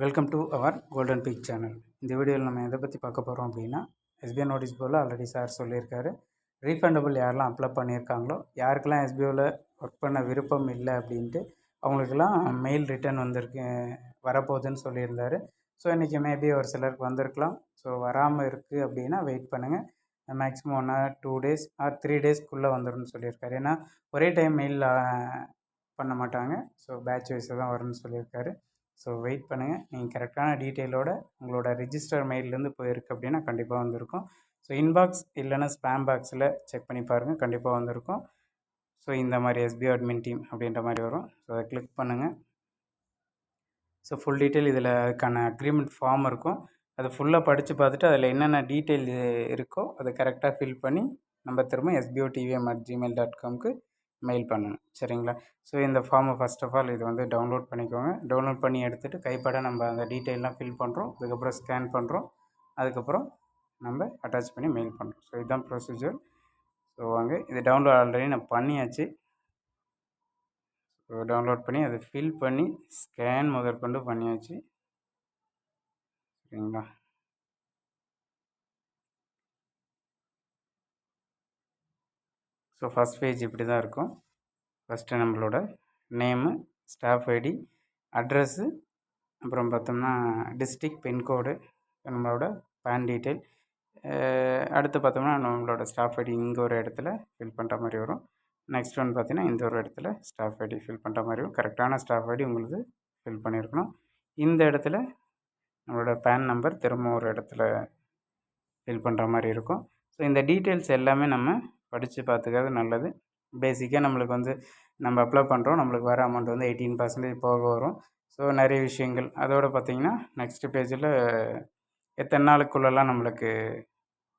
Welcome to our golden peak channel இந்த வீடியோவில் நம்ம எதை பற்றி பார்க்க போகிறோம் அப்படின்னா எஸ்பிஐ நோட்டீஸ் போல் ஆல்ரெடி சார் சொல்லியிருக்காரு. ரீஃபண்டபிள் யாரெல்லாம் அப்ளை பண்ணியிருக்காங்களோ யாருக்கெல்லாம் எஸ்பிஓவில் ஒர்க் பண்ண விருப்பம் இல்லை அப்படின்ட்டு அவங்களுக்கெல்லாம் மெயில் ரிட்டர்ன் வந்திருக்கு வரப்போகுதுன்னு சொல்லியிருந்தாரு. ஸோ இன்றைக்கி மேபி ஒரு சிலருக்கு வந்திருக்கலாம். ஸோ வராமல் இருக்குது அப்படின்னா வெயிட் பண்ணுங்கள் maximum one or two days or three டேஸ்க்குள்ளே வந்துடும்னு சொல்லியிருக்காரு. ஏன்னா ஒரே டைம் மெயில் பண்ண மாட்டாங்க. ஸோ பேட்ச் வைஸாக தான் வரும்னு சொல்லியிருக்காரு. ஸோ வெயிட் பண்ணுங்கள் நீங்கள் கரெக்டான டீட்டெயிலோட உங்களோட ரிஜிஸ்டர் மெயிலேருந்து போயிருக்கு அப்படின்னா கண்டிப்பாக வந்திருக்கும். ஸோ இன்பாக்ஸ் இல்லைன்னா ஸ்பேம் பாக்ஸில் செக் பண்ணி பாருங்கள் கண்டிப்பாக வந்திருக்கும். ஸோ இந்த மாதிரி எஸ்பி அட்மின் டீம் அப்படின்ற மாதிரி வரும். ஸோ அதை கிளிக் பண்ணுங்கள் ஸோ ஃபுல் டீட்டெயில் இதில் அதுக்கான அக்ரிமெண்ட் ஃபார்ம் இருக்கும். அதை ஃபுல்லாக படித்து பார்த்துட்டு அதில் என்னென்ன டீட்டெயில் இருக்கோ அதை கரெக்டாக ஃபில் பண்ணி நம்ம திரும்ப SPO TVM at Gmail dot காம்க்கு mail பண்ணணும். சரிங்களா? ஸோ இந்த ஃபார்மை ஃபஸ்ட் ஆஃப் ஆல் இது வந்து டவுன்லோட் பண்ணிக்கோங்க. டவுன்லோட் பண்ணி எடுத்துகிட்டு கைப்பட நம்ம அந்த டீட்டெயிலாம் ஃபில் பண்ணுறோம் அதுக்கப்புறம் ஸ்கேன் பண்ணுறோம் அதுக்கப்புறம் நம்ம அட்டாச் பண்ணி மெயில் பண்ணுறோம் ஸோ இதுதான் ப்ரொசீஜர் ஸோ வாங்க. இது டவுன்லோட் ஆல்ரெடி நான் பண்ணியாச்சு. ஸோ டவுன்லோட் பண்ணி அதை ஃபில் பண்ணி ஸ்கேன் முதற்கொண்டு பண்ணியாச்சு. சரிங்களா? ஸோ ஃபஸ்ட் பேஜ் இப்படி தான் இருக்கும். ஃபஸ்ட்டு நம்மளோட நேமு ஸ்டாஃப் ஐடி அட்ரஸ்ஸு அப்புறம் பார்த்தோம்னா டிஸ்ட்ரிக் பின்கோடு நம்மளோட பேன் டீட்டெயில் அடுத்து பார்த்தோம்னா நம்மளோட ஸ்டாஃப் ஐடி இங்கே ஒரு இடத்துல ஃபில் பண்ணுற மாதிரி வரும். நெக்ஸ்ட் ஒன் பார்த்தீங்கன்னா இந்த ஒரு இடத்துல ஸ்டாஃப் ஐடி ஃபில் பண்ணுற மாதிரி வரும். கரெக்டான ஸ்டாஃப் ஐடி உங்களுக்கு ஃபில் பண்ணியிருக்கணும். இந்த இடத்துல நம்மளோட பேன் நம்பர் திரும்ப ஒரு இடத்துல ஃபில் பண்ணுற மாதிரி இருக்கும். ஸோ இந்த டீட்டெயில்ஸ் எல்லாமே நம்ம படித்து பார்த்துக்கிறது நல்லது. பேசிக்காக நம்மளுக்கு வந்து நம்ம அப்ளை பண்ணுறோம் நம்மளுக்கு வர அமௌண்ட் வந்து எயிட்டீன் பர்சன்டேஜ் போக வரும். ஸோ நிறைய விஷயங்கள். அதோடு பார்த்திங்கன்னா நெக்ஸ்ட் பேஜில் எத்தனை நாளுக்குள்ளெல்லாம் நம்மளுக்கு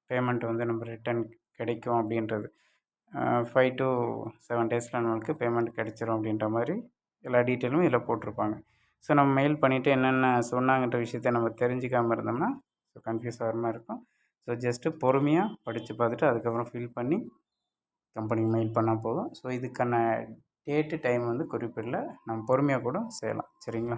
பேமெண்ட் வந்து நம்ம ரிட்டன் கிடைக்கும் அப்படின்றது. ஃபைவ் டு செவன் டேஸில் நம்மளுக்கு பேமெண்ட் கிடைச்சிரும் அப்படின்ற மாதிரி எல்லா டீட்டெயிலும் இதில் போட்டிருப்பாங்க. ஸோ நம்ம மெயில் பண்ணிவிட்டு என்னென்ன சொன்னாங்கன்ற விஷயத்த நம்ம தெரிஞ்சுக்காமல் இருந்தோம்னா ஸோ கன்ஃபியூஸ் ஆகிற மாதிரி இருக்கும். ஸோ ஜஸ்ட்டு பொறுமையாக படித்து பார்த்துட்டு அதுக்கப்புறம் ஃபில் பண்ணி கம்பெனிக்கு மெயில் பண்ணால் போதும். ஸோ இதுக்கான டேட்டு டைம் வந்து குறிப்பிடல. நம்ம பொறுமையாக கூட செய்யலாம். சரிங்களா?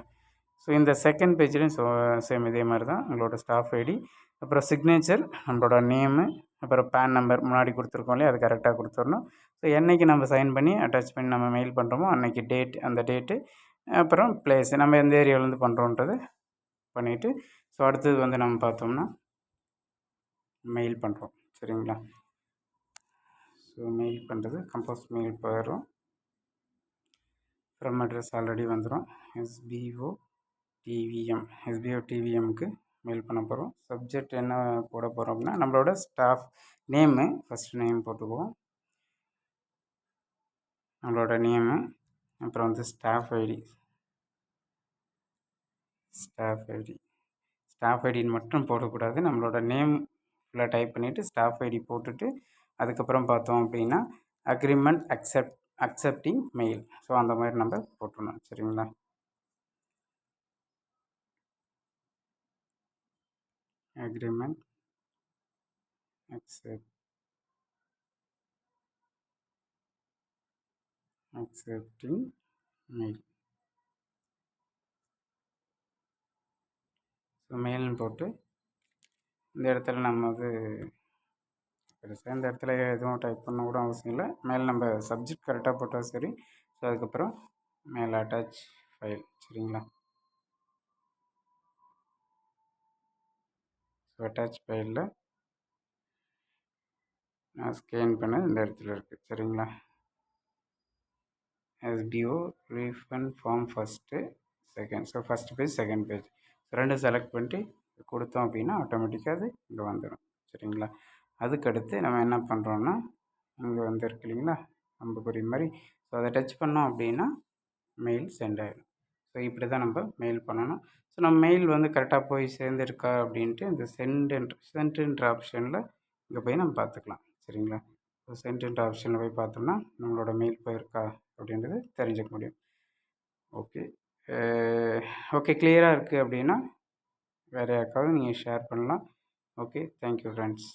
ஸோ இந்த செகண்ட் பேஜ்லேயும் ஸோ சேம் இதே மாதிரி தான். உங்களோட ஸ்டாஃப் ஐடி அப்புறம் சிக்னேச்சர் நம்மளோட நேமு அப்புறம் பேன் நம்பர் முன்னாடி கொடுத்துருக்கோம் இல்லையா? அது கரெக்டாக கொடுத்துடணும். ஸோ என்றைக்கு நம்ம சைன் பண்ணி அட்டாச் பண்ணி நம்ம மெயில் பண்ணுறோமோ அன்றைக்கி டேட் அந்த டேட்டு அப்புறம் பிளேஸ் நம்ம எந்த ஏரியாவிலேருந்து பண்ணுறோன்றது பண்ணிவிட்டு ஸோ அடுத்தது வந்து நம்ம பார்த்தோம்னா மெயில் பண்ணுறோம் சரிங்களா? ஸோ மெயில் பண்ணுறது கம்போஸ் மெயில் போயிடும் ஃப்ரம் அட்ரஸ் ஆல்ரெடி வந்துடும் எஸ்பிஓ டிவிஎம் எஸ்பிஓ டிவிஎம்க்கு மெயில் பண்ண போகிறோம் சப்ஜெக்ட் என்ன போட போகிறோம் அப்படின்னா நம்மளோட ஸ்டாஃப் நேமு ஃபஸ்ட் நேம் போட்டுக்குவோம். நம்மளோட நேமு அப்புறம் வந்து staff ID staff ID staff ஐடின்னு மட்டும் போடக்கூடாது. நம்மளோட நேம் ஃபுல்லாக டைப் பண்ணிவிட்டு ஸ்டாஃப் ஐடி போட்டுட்டு அதுக்கப்புறம் பார்த்தோம் அப்படின்னா agreement accept accepting mail. So அந்த மாதிரி நம்ம போட்டுடணும். சரிங்களா? Agreement accept accepting mail. So மெயில்னு போட்டு இந்த இடத்துல நம்ம வந்து பெருசாக இந்த இடத்துல எதுவும் டைப் பண்ண கூட அவசியம் இல்லை. மேலே நம்ம சப்ஜெக்ட் கரெக்டாக போட்டால் சரி. ஸோ அதுக்கப்புறம் மேலே அட்டாச் ஃபைல் சரிங்களா? ஸோ அட்டாச் ஃபைலில் நான் ஸ்கேன் பண்ண இந்த இடத்துல இருக்குது சரிங்களா? SPO refund form first second so first page second page ரெண்டு செலக்ட் பண்ணிட்டு கொடுத்தோம் அப்படின்னா ஆட்டோமேட்டிக்காக அது இங்கே வந்துடும் சரிங்களா? அதுக்கடுத்து நம்ம என்ன பண்ணுறோன்னா இங்கே வந்து இருக்கு இல்லைங்களா அம்புக்குறி மாதிரி. ஸோ அதை டச் பண்ணோம் அப்படின்னா மெயில் சென்ட் ஆகிடும் ஸோ இப்படி தான் நம்ம மெயில் பண்ணணும். ஸோ நம்ம மெயில் வந்து கரெக்டாக போய் சேர்ந்துருக்கா அப்படின்ட்டு இந்த சென்டுன்ற சென்டுன்ற ஆப்ஷனில் இங்கே போய் நம்ம பார்த்துக்கலாம். சரிங்களா? ஸோ சென்டுன்ற ஆப்ஷனில் போய் பார்த்தோம்னா நம்மளோட மெயில் போயிருக்கா அப்படின்றது தெரிஞ்சுக்க முடியும். ஓகே ஓகே கிளியராக இருக்குது அப்படின்னா வேறு யாருக்காவது நீங்கள் ஷேர் பண்ணலாம். Okay thank you friends